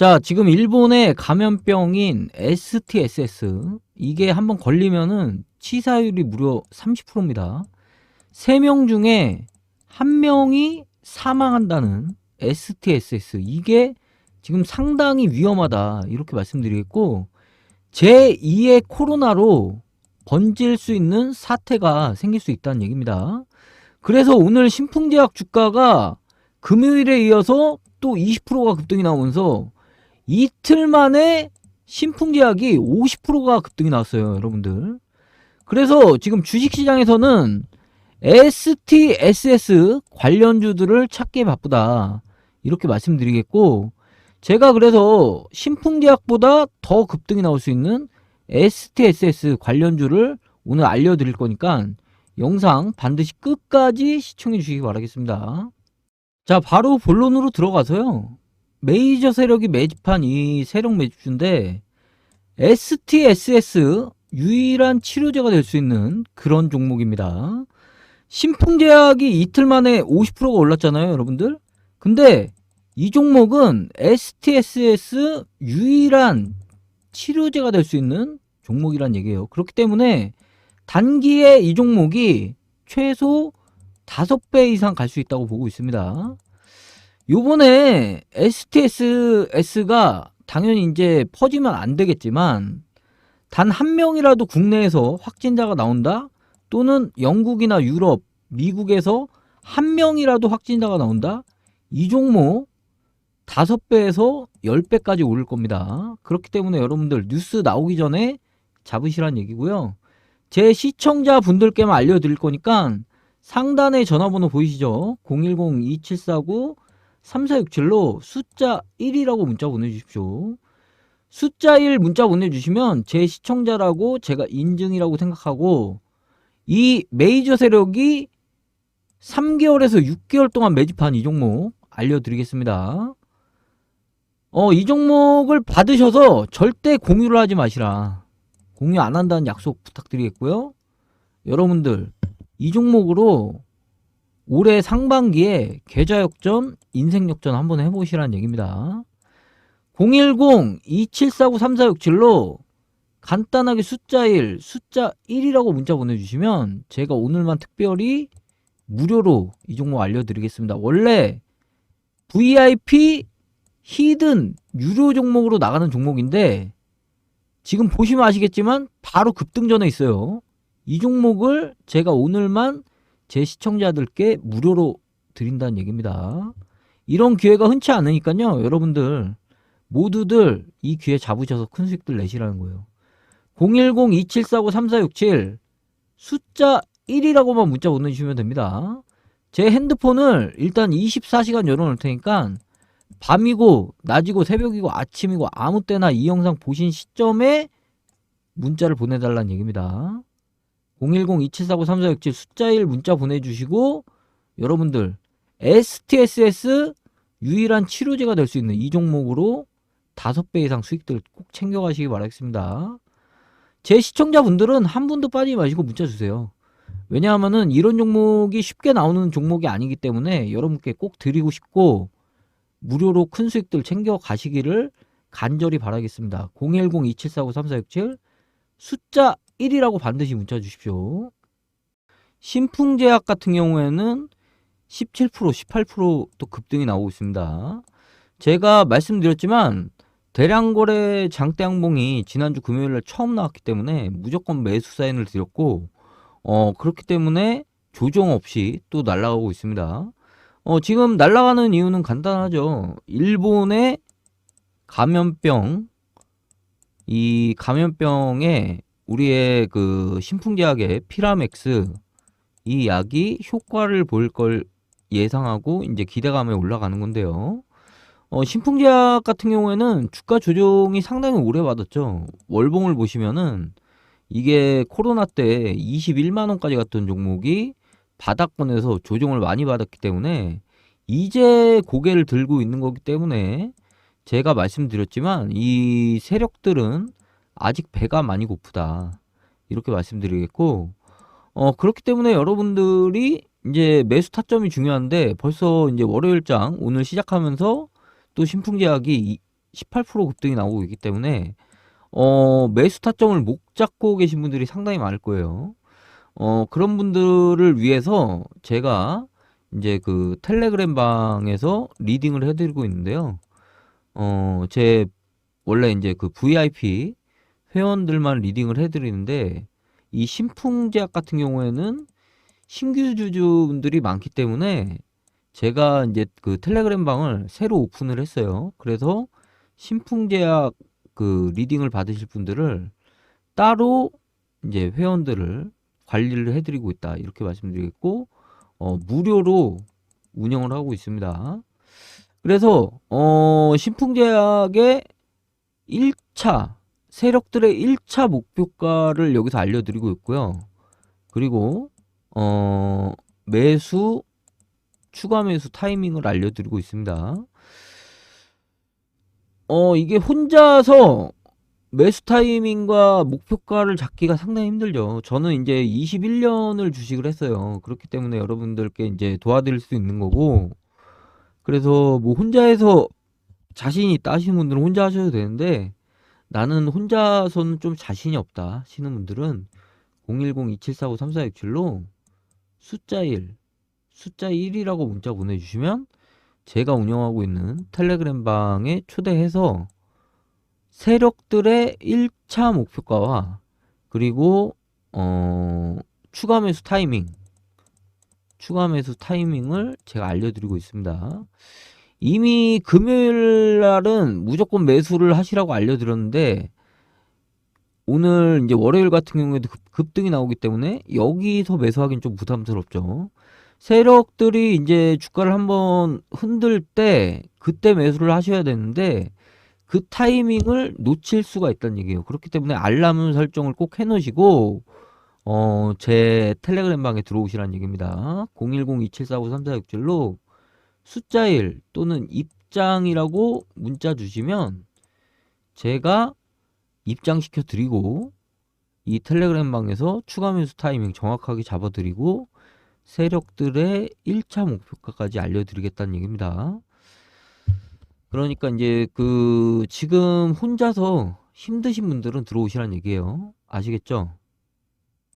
자, 지금 일본의 감염병인 STSS 이게 한번 걸리면은 치사율이 무려 30%입니다. 3명 중에 1명이 사망한다는 STSS 이게 지금 상당히 위험하다 이렇게 말씀드리겠고 제2의 코로나로 번질 수 있는 사태가 생길 수 있다는 얘기입니다. 그래서 오늘 신풍제약 주가가 금요일에 이어서 또 20%가 급등이 나오면서 이틀 만에 신풍제약이 50%가 급등이 나왔어요, 여러분들. 그래서 지금 주식시장에서는 STSS 관련주들을 찾기 바쁘다. 이렇게 말씀드리겠고, 제가 그래서 신풍제약보다 더 급등이 나올 수 있는 STSS 관련주를 오늘 알려드릴 거니까 영상 반드시 끝까지 시청해 주시기 바라겠습니다. 자, 바로 본론으로 들어가서요. 메이저 세력이 매집한 이 세력 매집주인데 STSS 유일한 치료제가 될 수 있는 그런 종목입니다. 신풍제약이 이틀 만에 50%가 올랐잖아요, 여러분들. 근데 이 종목은 STSS 유일한 치료제가 될 수 있는 종목이란 얘기예요. 그렇기 때문에 단기에 이 종목이 최소 5배 이상 갈 수 있다고 보고 있습니다. 요번에 STSS가 당연히 이제 퍼지면 안 되겠지만 단 한 명이라도 국내에서 확진자가 나온다 또는 영국이나 유럽, 미국에서 한 명이라도 확진자가 나온다 이 종목 다섯 배에서 열 배까지 오를 겁니다. 그렇기 때문에 여러분들 뉴스 나오기 전에 잡으시란 얘기고요. 제 시청자 분들께만 알려드릴 거니까 상단에 전화번호 보이시죠? 010-2749-3467로 숫자 1이라고 문자 보내주십시오. 숫자 1 문자 보내주시면 제 시청자라고 제가 인증이라고 생각하고 이 메이저 세력이 3개월에서 6개월 동안 매집한 이 종목 알려드리겠습니다. 어, 이 종목을 받으셔서 절대 공유를 하지 마시라. 공유 안 한다는 약속 부탁드리겠고요. 여러분들, 이 종목으로 올해 상반기에 계좌 역전, 인생 역전 한번 해보시라는 얘기입니다. 010-2749-3467로 간단하게 숫자 1, 숫자 1이라고 문자 보내주시면 제가 오늘만 특별히 무료로 이 종목 알려드리겠습니다. 원래 VIP 히든 유료 종목으로 나가는 종목인데 지금 보시면 아시겠지만 바로 급등 전에 있어요. 이 종목을 제가 오늘만 제 시청자들께 무료로 드린다는 얘기입니다. 이런 기회가 흔치 않으니까요. 여러분들 모두들 이 기회 잡으셔서 큰 수익들 내시라는 거예요. 010-2749-3467 숫자 1이라고만 문자 보내주시면 됩니다. 제 핸드폰을 일단 24시간 열어놓을 테니까 밤이고 낮이고 새벽이고 아침이고 아무 때나 이 영상 보신 시점에 문자를 보내달라는 얘기입니다. 010-2749-3467 숫자 1 문자 보내주시고 여러분들 STSS 유일한 치료제가 될 수 있는 이 종목으로 5배 이상 수익들 꼭 챙겨가시기 바라겠습니다. 제 시청자분들은 한 분도 빠지지 마시고 문자 주세요. 왜냐하면은 이런 종목이 쉽게 나오는 종목이 아니기 때문에 여러분께 꼭 드리고 싶고 무료로 큰 수익들 챙겨 가시기를 간절히 바라겠습니다. 010-2749-3467 숫자 1이라고 반드시 문자 주십시오. 신풍제약 같은 경우에는 17%, 18%또 급등이 나오고 있습니다. 제가 말씀드렸지만 대량 거래 장대양봉이 지난주 금요일 날 처음 나왔기 때문에 무조건 매수 사인을 드렸고 어 그렇기 때문에 조정 없이 또 날아가고 있습니다. 어 지금 날아가는 이유는 간단하죠. 일본의 감염병 이 감염병에 우리의 그 신풍제약의 피라맥스 이 약이 효과를 볼걸 예상하고 이제 기대감에 올라가는 건데요. 어, 신풍제약 같은 경우에는 주가 조정이 상당히 오래 받았죠. 월봉을 보시면은 이게 코로나 때 21만 원까지 갔던 종목이 바닥권에서 조정을 많이 받았기 때문에 이제 고개를 들고 있는 거기 때문에 제가 말씀드렸지만 이 세력들은 아직 배가 많이 고프다. 이렇게 말씀드리겠고 어 그렇기 때문에 여러분들이 이제 매수 타점이 중요한데 벌써 이제 월요일장 오늘 시작하면서 또 신풍 제약이 18% 급등이 나오고 있기 때문에 어, 매수 타점을 못 잡고 계신 분들이 상당히 많을 거예요. 어, 그런 분들을 위해서 제가 이제 그 텔레그램 방에서 리딩을 해드리고 있는데요. 어, 제 원래 이제 그 VIP 회원들만 리딩을 해드리는데 이 신풍제약 같은 경우에는 신규 주주분들이 많기 때문에 제가 이제 그 텔레그램 방을 새로 오픈을 했어요. 그래서 신풍제약 그 리딩을 받으실 분들을 따로 이제 회원들을 관리를 해드리고 있다 이렇게 말씀드리겠고 어, 무료로 운영을 하고 있습니다. 그래서 어, 신풍제약의 1차 세력들의 1차 목표가를 여기서 알려드리고 있고요. 그리고 어, 매수 추가 매수 타이밍을 알려드리고 있습니다. 어, 이게 혼자서 매수 타이밍과 목표가를 잡기가 상당히 힘들죠. 저는 이제 21년을 주식을 했어요. 그렇기 때문에 여러분들께 이제 도와드릴 수 있는 거고, 그래서 뭐 혼자 해서 자신이 하시는 분들은 혼자 하셔도 되는데, 나는 혼자서는 좀 자신이 없다 하시는 분들은 010-2745-3467로 숫자 1, 숫자 1이라고 문자 보내주시면 제가 운영하고 있는 텔레그램 방에 초대해서 세력들의 1차 목표가와 그리고 어, 추가 매수 타이밍 추가 매수 타이밍을 제가 알려드리고 있습니다. 이미 금요일 날은 무조건 매수를 하시라고 알려드렸는데 오늘 이제 월요일 같은 경우에도 급, 급등이 나오기 때문에 여기서 매수하기는 좀 부담스럽죠. 세력들이 이제 주가를 한번 흔들 때 그때 매수를 하셔야 되는데 그 타이밍을 놓칠 수가 있다는 얘기예요. 그렇기 때문에 알람 설정을 꼭 해놓으시고 어, 제 텔레그램 방에 들어오시라는 얘기입니다. 010-2745-3467로 숫자 1 또는 입장이라고 문자 주시면 제가 입장시켜 드리고 이 텔레그램 방에서 추가 매수 타이밍 정확하게 잡아 드리고 세력들의 1차 목표가까지 알려드리겠다는 얘기입니다. 그러니까 이제 그 지금 혼자서 힘드신 분들은 들어오시라는 얘기예요. 아시겠죠?